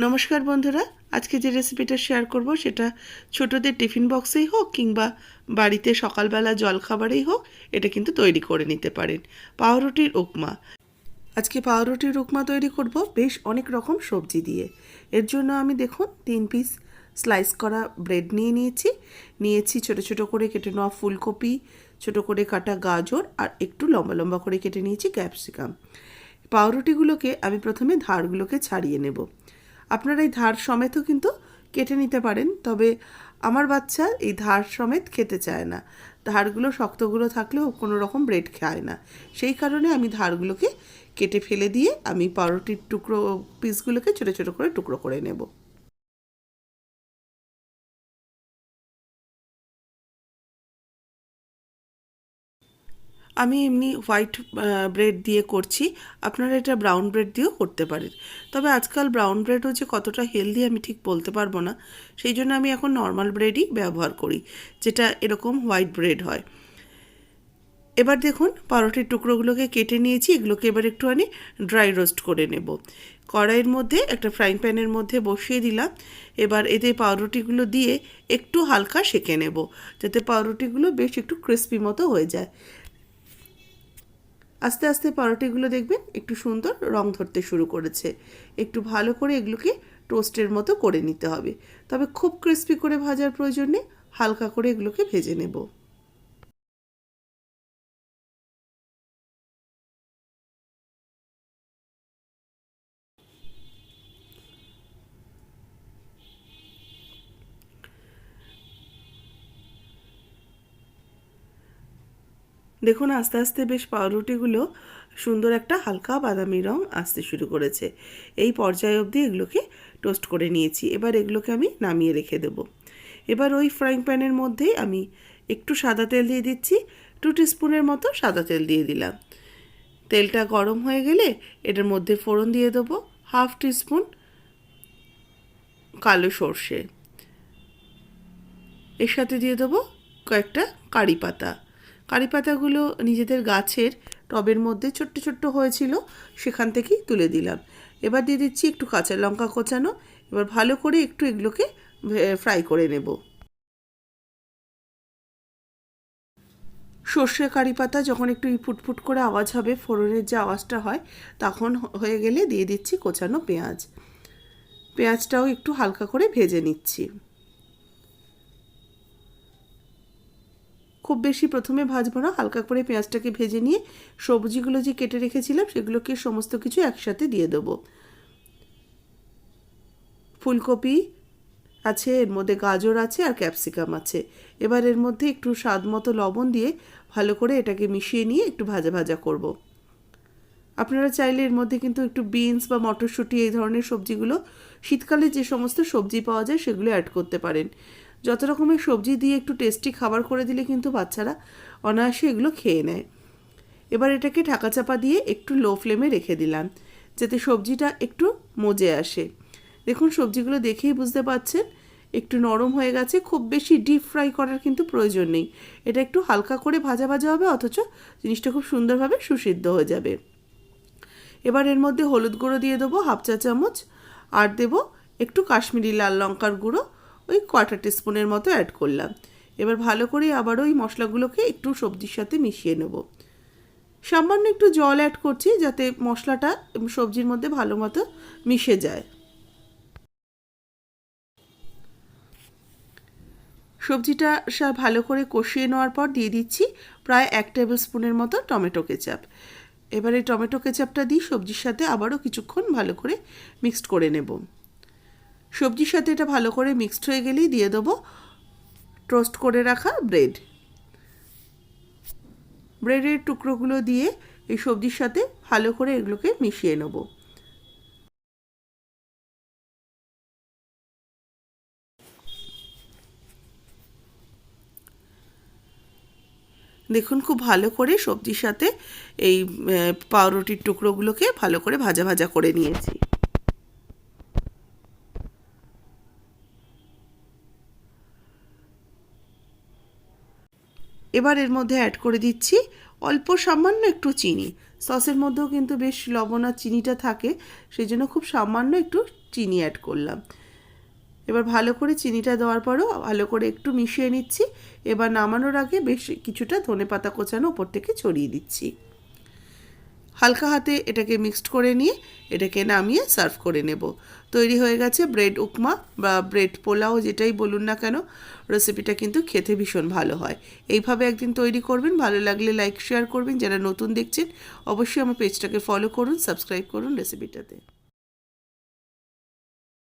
নমস্কার বন্ধুরা, আজকে যে রেসিপিটা শেয়ার করব সেটা ছোটদের টিফিন বক্সেই হোক কিংবা বাড়িতে সকালবেলা জলখাবারেই হোক, এটা কিন্তু তৈরি করে নিতে পারেন। পাউরুটির উপমা। আজকে পাউরুটির উপমা তৈরি করব বেশ অনেক রকম সবজি দিয়ে। এর জন্য আমি দেখুন, তিন পিস স্লাইস করা ব্রেড নিয়ে নিয়েছি। নিয়েছি ছোট ছোট করে কেটে নেওয়া ফুলকপি, ছোট করে কাটা গাজর আর একটু লম্বা লম্বা করে কেটে নিয়েছি ক্যাপসিকাম পাউরুটিগুলোকে আমি প্রথমে ধারগুলোকে ছাড়িয়ে নেব। আপনারা এই ধার সমেতও কিন্তু কেটে নিতে পারেন, তবে আমার বাচ্চা এই ধার সমেত খেতে চায় না। ধারগুলো শক্তগুলো থাকলেও কোনো রকম ব্রেড খায় না। সেই কারণে আমি ধারগুলোকে কেটে ফেলে দিয়ে আমি পাউরুটির টুকরো, পিসগুলোকে ছোটো ছোটো করে টুকরো করে নেব। আমি এমনি হোয়াইট ব্রেড দিয়ে করছি। আপনারা এটা ব্রাউন ব্রেড দিয়েও করতে পারেন। তবে আজকাল ব্রাউন ব্রেডও যে কতটা হেলদি আমি ঠিক বলতে পারব না। সেই জন্য আমি এখন নর্মাল ব্রেডই ব্যবহার করি, যেটা এরকম হোয়াইট ব্রেড হয়। এবার দেখুন পাউরুটির টুকরোগুলোকে কেটে নিয়েছি। এগুলোকে এবার একটুখানি ড্রাই রোস্ট করে নেব। কড়াইয়ের মধ্যে একটা ফ্রাইং প্যানের মধ্যে বসিয়ে দিলাম। এবার এতে পাউরুটিগুলো দিয়ে একটু হালকা সেঁকে নেব, যাতে পাউরুটিগুলো বেশ একটু ক্রিস্পি মতো হয়ে যায়। আস্তে আস্তে পরোটাগুলো দেখবেন একটু সুন্দর রং ধরতে শুরু করেছে। একটু ভালো করে এগুলোকে টোস্টের মতো করে নিতে হবে। তবে খুব ক্রিস্পি করে ভাজার প্রয়োজন নেই, হালকা করে এগুলোকে ভেজে নেব। দেখুন, আস্তে আস্তে বেশ পাউরুটিগুলো সুন্দর একটা হালকা বাদামি রং আসতে শুরু করেছে। এই পর্যায়ে অবধি এগুলোকে টোস্ট করে নিয়েছি। এবার এগুলোকে আমি নামিয়ে রেখে দেব। এবার ওই ফ্রাইং প্যানের মধ্যেই আমি একটু সাদা তেল দিয়ে দিচ্ছি। টু স্পুনের মতো সাদা তেল দিয়ে দিলাম। তেলটা গরম হয়ে গেলে এটার মধ্যে ফোড়ন দিয়ে দেবো। হাফ টিস্পুন কালো সর্ষে। এর সাথে দিয়ে দেবো কয়েকটা কারি পাতা। কারি পাতাগুলো নিজেদের গাছের টবের মধ্যে ছোট্ট ছোট্ট হয়েছিল, সেখান থেকেই তুলে দিলাম। এবার দিয়ে দিচ্ছি একটু কাঁচা লঙ্কা কোচানো, এবার ভালো করে একটু এগুলোকে ফ্রাই করে নেব। সর্ষে কারি পাতা যখন একটু ফুটফুট করে আওয়াজ হবে, ফোড়নের যে আওয়াজটা হয়, তখন হয়ে গেলে দিয়ে দিচ্ছি কোচানো পেঁয়াজ। পেঁয়াজটাও একটু হালকা করে ভেজে নিচ্ছি। খুব বেশি প্রথমে ভাজবো না, হালকা করে পেঁয়াজটাকে ভেজে নিয়ে সবজিগুলো যে কেটে রেখেছিলাম সেগুলোকে সমস্ত কিছু একসাথে দিয়ে দেবো। ফুলকপি আছে, এর মধ্যে গাজর আছে আর ক্যাপসিকাম আছে। এবার এর মধ্যে একটু স্বাদ মতো লবণ দিয়ে ভালো করে এটাকে মিশিয়ে নিয়ে একটু ভাজা ভাজা করব। আপনারা চাইলে এর মধ্যে কিন্তু একটু বিনস বা মটরশুঁটি এই ধরনের সবজিগুলো শীতকালে যে সমস্ত সবজি পাওয়া যায় সেগুলো অ্যাড করতে পারেন। যত রকমের সবজি দিয়ে একটু টেস্টি খাবার করে দিলে কিন্তু বাচ্চারা অনায়াসে এগুলো খেয়ে নেয়। এবার এটাকে ঢাকা চাপা দিয়ে একটু লো ফ্লেমে রেখে দিলাম, যাতে সবজিটা একটু মজে আসে। দেখুন, সবজিগুলো দেখেই বুঝতে পাচ্ছেন, একটু নরম হয়ে গেছে, খুব বেশি ডিপ ফ্রাই করার কিন্তু প্রয়োজন নেই। এটা একটু হালকা করে ভাজা ভাজা হবে, অথচ জিনিসটা খুব সুন্দরভাবে সুসিদ্ধ হয়ে যাবে। এবার এর মধ্যে হলুদ গুঁড়ো দিয়ে দেবো, হাফ চা চামচ, আর দেবো একটু কাশ্মীরি লাল লঙ্কার গুঁড়ো ওই কোয়ার্টার টিস্পুনের মতো অ্যাড করলাম। এবার ভালো করে আবার ওই মশলাগুলোকে একটু সবজির সাথে মিশিয়ে নেব। সামান্য একটু জল অ্যাড করছি যাতে মশলাটা সবজির মধ্যে ভালো মতো মিশে যায়। সবজিটা ভালো করে কষিয়ে নেওয়ার পর দিয়ে দিচ্ছি প্রায় এক টেবিল স্পুনের মতো টমেটো কেচাপ। এবারে টমেটো কেচাপটা দিই সবজির সাথে আবারও কিছুক্ষণ ভালো করে মিক্সড করে নেব। সবজির সাথে এটা ভালো করে মিক্সড হয়ে গেলেই দিয়ে দেবো টোস্ট করে রাখা ব্রেড ব্রেডের টুকরোগুলো দিয়ে এই সবজির সাথে ভালো করে এগুলোকে মিশিয়ে নেব। দেখুন খুব ভালো করে সবজির সাথে এই পাউরুটির টুকরোগুলোকে ভালো করে ভাজা ভাজা করে নিয়েছি। এবার এর মধ্যে অ্যাড করে দিচ্ছি অল্প সামান্য একটু চিনি। সসের মধ্যেও কিন্তু বেশ লবণ আর চিনিটা থাকে সেই জন্য খুব সামান্য একটু চিনি অ্যাড করলাম। এবার ভালো করে চিনিটা দেওয়ার পরও ভালো করে একটু মিশিয়ে নিচ্ছি। এবার নামানোর আগে বেশ কিছুটা ধনে পাতা কোচানো ওপর থেকে ছড়িয়ে দিচ্ছি। হালকা হাতে এটাকে মিক্সড করে নিয়ে এটাকে নামিয়ে সার্ভ করে নেব। তৈরি হয়ে গেছে ব্রেড উপমা বা ব্রেড পোলাও যেটাই বলুন না কেন রেসিপিটা কিন্তু খেতে ভীষণ ভালো হয়। এইভাবে একদিন তৈরি করবেন, ভালো লাগলে লাইক শেয়ার করবেন। যারা নতুন দেখছেন, অবশ্যই আমার পেজটাকে ফলো করুন সাবস্ক্রাইব করুন রেসিপিটাতে